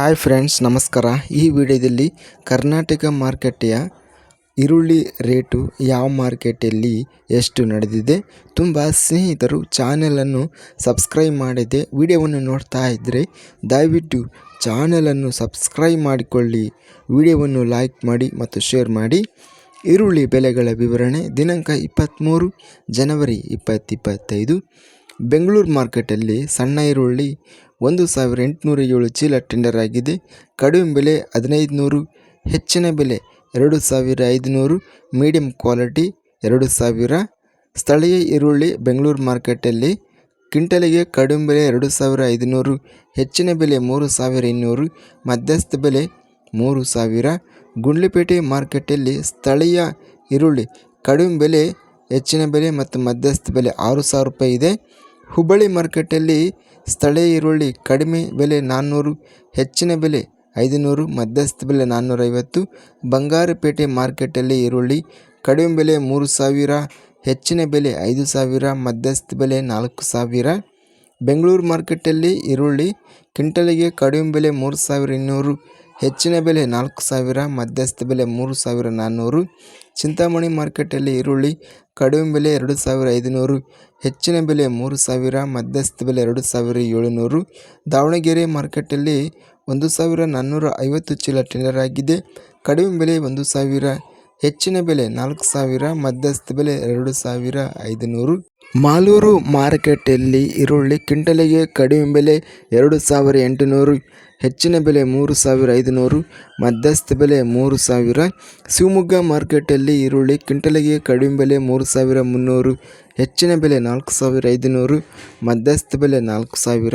Hi friends, ನಮಸ್ಕಾರ. ಈ ವಿಡಿಯೋದಲ್ಲಿ ಕರ್ನಾಟಕ ಮಾರ್ಕೆಟೆಯ ಈರುಳ್ಳಿ ರೇಟು ಯಾವ ಮಾರ್ಕೆಟಲ್ಲಿ ಎಷ್ಟು ನಡೆದಿದೆ ತುಂಬ ಸ್ನೇಹಿತರು ಚಾನೆಲನ್ನು ಸಬ್ಸ್ಕ್ರೈಬ್ ಮಾಡಿದೆ. ವಿಡಿಯೋವನ್ನು ನೋಡ್ತಾ ಇದ್ದರೆ ದಯವಿಟ್ಟು ಚಾನಲನ್ನು ಸಬ್ಸ್ಕ್ರೈಬ್ ಮಾಡಿಕೊಳ್ಳಿ. ವಿಡಿಯೋವನ್ನು ಲೈಕ್ ಮಾಡಿ ಮತ್ತು ಶೇರ್ ಮಾಡಿ. ಈರುಳ್ಳಿ ಬೆಲೆಗಳ ವಿವರಣೆ ದಿನಾಂಕ ಇಪ್ಪತ್ತ್ಮೂರು ಜನವರಿ ಇಪ್ಪತ್ತಿಪ್ಪತ್ತೈದು ಬೆಂಗಳೂರು ಮಾರ್ಕೆಟಲ್ಲಿ ಸಣ್ಣ ಈರುಳ್ಳಿ ಒಂದು ಸಾವಿರ ಎಂಟುನೂರ ಏಳು ಚೀಲ ಟೆಂಡರ್ ಆಗಿದೆ. ಕಡಿಮೆ ಬೆಲೆ ಹದಿನೈದು ನೂರು ಹೆಚ್ಚಿನ ಬೆಲೆ ಎರಡು ಸಾವಿರ ಐದುನೂರು ಮೀಡಿಯಂ ಕ್ವಾಲಿಟಿ ಎರಡು ಸಾವಿರ. ಸ್ಥಳೀಯ ಈರುಳ್ಳಿ ಬೆಂಗಳೂರು ಮಾರ್ಕೆಟಲ್ಲಿ ಕ್ವಿಂಟಲಿಗೆ ಕಡಿಮೆ ಬೆಲೆ ಎರಡು ಸಾವಿರ ಐದುನೂರು, ಹೆಚ್ಚಿನ ಬೆಲೆ ಮೂರು ಸಾವಿರ ಇನ್ನೂರು, ಮಧ್ಯಸ್ಥ ಬೆಲೆ ಮೂರು ಸಾವಿರ. ಗುಂಡ್ಲಿಪೇಟೆ ಮಾರ್ಕೆಟಲ್ಲಿ ಸ್ಥಳೀಯ ಈರುಳ್ಳಿ ಕಡಿಮೆ ಬೆಲೆ, ಹೆಚ್ಚಿನ ಬೆಲೆ ಮತ್ತು ಮಧ್ಯಸ್ಥ ಬೆಲೆ ಆರು ಸಾವಿರ ರೂಪಾಯಿ ಇದೆ. ಹುಬ್ಬಳ್ಳಿ ಮಾರ್ಕೆಟಲ್ಲಿ ಸ್ಥಳೀಯ ಈರುಳ್ಳಿ ಕಡಿಮೆ ಬೆಲೆ ನಾನ್ನೂರು, ಹೆಚ್ಚಿನ ಬೆಲೆ ಐದುನೂರು, ಮಧ್ಯಸ್ಥ ಬೆಲೆ ನಾನ್ನೂರೈವತ್ತು, ಬಂಗಾರಪೇಟೆ ಮಾರ್ಕೆಟಲ್ಲಿ ಈರುಳ್ಳಿ ಕಡಿಮೆ ಬೆಲೆ ಮೂರು ಸಾವಿರ, ಹೆಚ್ಚಿನ ಬೆಲೆ ಐದು ಸಾವಿರ, ಮಧ್ಯಸ್ಥ ಬೆಲೆ ನಾಲ್ಕು ಸಾವಿರ. ಬೆಂಗಳೂರು ಮಾರ್ಕೆಟಲ್ಲಿ ಈರುಳ್ಳಿ ಕ್ವಿಂಟಲಿಗೆ ಕಡಿಮೆ ಬೆಲೆ ಮೂರು ಸಾವಿರ ಇನ್ನೂರು ಹೆಚ್ಚಿನ ಬೆಲೆ ನಾಲ್ಕು ಸಾವಿರ, ಮಧ್ಯಸ್ಥ ಬೆಲೆ ಮೂರು ಸಾವಿರ ನಾನ್ನೂರು, ಚಿಂತಾಮಣಿ ಮಾರ್ಕೆಟಲ್ಲಿ ಈರುಳ್ಳಿ ಕಡಿಮೆ ಬೆಲೆ ಎರಡು ಸಾವಿರ ಐದುನೂರು, ಹೆಚ್ಚಿನ ಬೆಲೆ ಮೂರು ಸಾವಿರ, ಮಧ್ಯಸ್ಥ ಬೆಲೆ ಎರಡು ಸಾವಿರ ಏಳುನೂರು, ದಾವಣಗೆರೆ ಮಾರ್ಕೆಟಲ್ಲಿ ಒಂದು ಸಾವಿರ ನಾನ್ನೂರ ಐವತ್ತು ಚೀಲ ಟೆಂಡರ್ ಆಗಿದೆ. ಕಡಿಮೆ ಬೆಲೆ ಒಂದು ಸಾವಿರ, ಹೆಚ್ಚಿನ ಬೆಲೆ ನಾಲ್ಕು ಸಾವಿರ, ಮಧ್ಯಸ್ಥ ಬೆಲೆ ಎರಡು ಸಾವಿರ ಐದುನೂರು. ಮಾಲೂರು ಮಾರುಕಟ್ಟೆಯಲ್ಲಿ ಈರುಳ್ಳಿ ಕ್ವಿಂಟಲಿಗೆ ಕಡಿಮೆ ಬೆಲೆ ಎರಡು ಸಾವಿರ ಎಂಟುನೂರು, ಹೆಚ್ಚಿನ ಬೆಲೆ ಮೂರು ಸಾವಿರ ಐದುನೂರು, ಮಧ್ಯಸ್ಥ ಬೆಲೆ ಮೂರು ಸಾವಿರ. ಶಿವಮೊಗ್ಗ ಮಾರ್ಕೆಟಲ್ಲಿ ಈರುಳ್ಳಿ ಕ್ವಿಂಟಲಿಗೆ ಕಡಿಮೆ ಬೆಲೆ ಮೂರು ಸಾವಿರ ಮುನ್ನೂರು, ಹೆಚ್ಚಿನ ಬೆಲೆ ನಾಲ್ಕು ಸಾವಿರ ಐದುನೂರು, ಮಧ್ಯಸ್ಥ ಬೆಲೆ ನಾಲ್ಕು ಸಾವಿರ.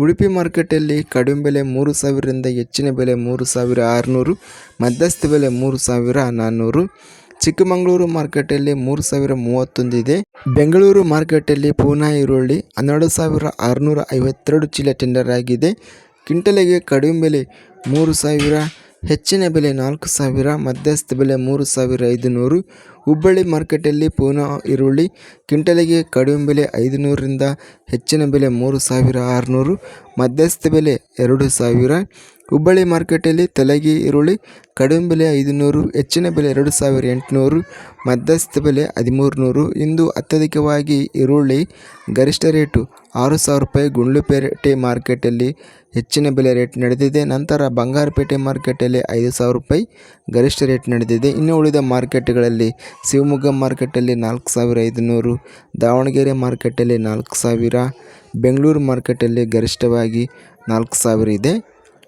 ಉಡುಪಿ ಮಾರ್ಕೆಟಲ್ಲಿ ಕಡಿಮೆ ಬೆಲೆ ಮೂರು ಸಾವಿರದಿಂದ ಹೆಚ್ಚಿನ ಬೆಲೆ ಮೂರು ಸಾವಿರ ಆರುನೂರು, ಮಧ್ಯಸ್ಥ ಬೆಲೆ ಮೂರು ಸಾವಿರ ನಾನ್ನೂರು. ಚಿಕ್ಕಮಗಳೂರು ಮಾರ್ಕೆಟಲ್ಲಿ ಮೂರು ಸಾವಿರ ಮೂವತ್ತೊಂದಿದೆ. ಬೆಂಗಳೂರು ಮಾರ್ಕೆಟಲ್ಲಿ ಪೂನಾ ಈರುಳ್ಳಿ ಹನ್ನೆರಡು ಸಾವಿರ ಆರುನೂರ ಐವತ್ತೆರಡು ಚೀಲ ಟೆಂಡರ್ ಆಗಿದೆ. ಕ್ವಿಂಟಲಿಗೆ ಕಡಿಮೆ ಬೆಲೆ ಮೂರು ಸಾವಿರ, ಹೆಚ್ಚಿನ ಬೆಲೆ ನಾಲ್ಕು ಸಾವಿರ, ಮಧ್ಯಸ್ಥ ಬೆಲೆ ಮೂರು ಸಾವಿರ ಐದುನೂರು. ಹುಬ್ಬಳ್ಳಿ ಮಾರ್ಕೆಟಲ್ಲಿ ಪೂನಾ ಈರುಳ್ಳಿ ಕ್ವಿಂಟಲಿಗೆ ಕಡಿಮೆ ಬೆಲೆ ಐದುನೂರರಿಂದ ಹೆಚ್ಚಿನ ಬೆಲೆ ಮೂರು ಸಾವಿರ ಆರುನೂರು, ಮಧ್ಯಸ್ಥ ಬೆಲೆ ಎರಡು ಸಾವಿರ. ಹುಬ್ಬಳ್ಳಿ ಮಾರ್ಕೆಟಲ್ಲಿ ತಲಗಿ ಈರುಳ್ಳಿ ಕಡಿಮೆ ಬೆಲೆ ಐದುನೂರು, ಹೆಚ್ಚಿನ ಬೆಲೆ ಎರಡು ಸಾವಿರ ಎಂಟುನೂರು, ಮಧ್ಯಸ್ಥ ಬೆಲೆ ಹದಿಮೂರು ನೂರು ಇಂದು ಅತ್ಯಧಿಕವಾಗಿ ಈರುಳ್ಳಿ ಗರಿಷ್ಠ ರೇಟು ಆರು ಸಾವಿರ ರೂಪಾಯಿ. ಗುಂಡ್ಲುಪೇಟೆ ಮಾರ್ಕೆಟಲ್ಲಿ ಹೆಚ್ಚಿನ ಬೆಲೆ ರೇಟ್ ನಡೆದಿದೆ. ನಂತರ ಬಂಗಾರಪೇಟೆ ಮಾರ್ಕೆಟಲ್ಲಿ ಐದು ಸಾವಿರ ರೂಪಾಯಿ ಗರಿಷ್ಠ ರೇಟ್ ನಡೆದಿದೆ. ಇನ್ನು ಉಳಿದ ಮಾರ್ಕೆಟ್ಗಳಲ್ಲಿ ಶಿವಮೊಗ್ಗ ಮಾರ್ಕೆಟಲ್ಲಿ ನಾಲ್ಕು ಸಾವಿರ ಐದುನೂರು, ದಾವಣಗೆರೆ ಮಾರ್ಕೆಟಲ್ಲಿ ನಾಲ್ಕು ಸಾವಿರ, ಬೆಂಗಳೂರು ಮಾರ್ಕೆಟಲ್ಲಿ ಗರಿಷ್ಠವಾಗಿ ನಾಲ್ಕು ಸಾವಿರ ಇದೆ.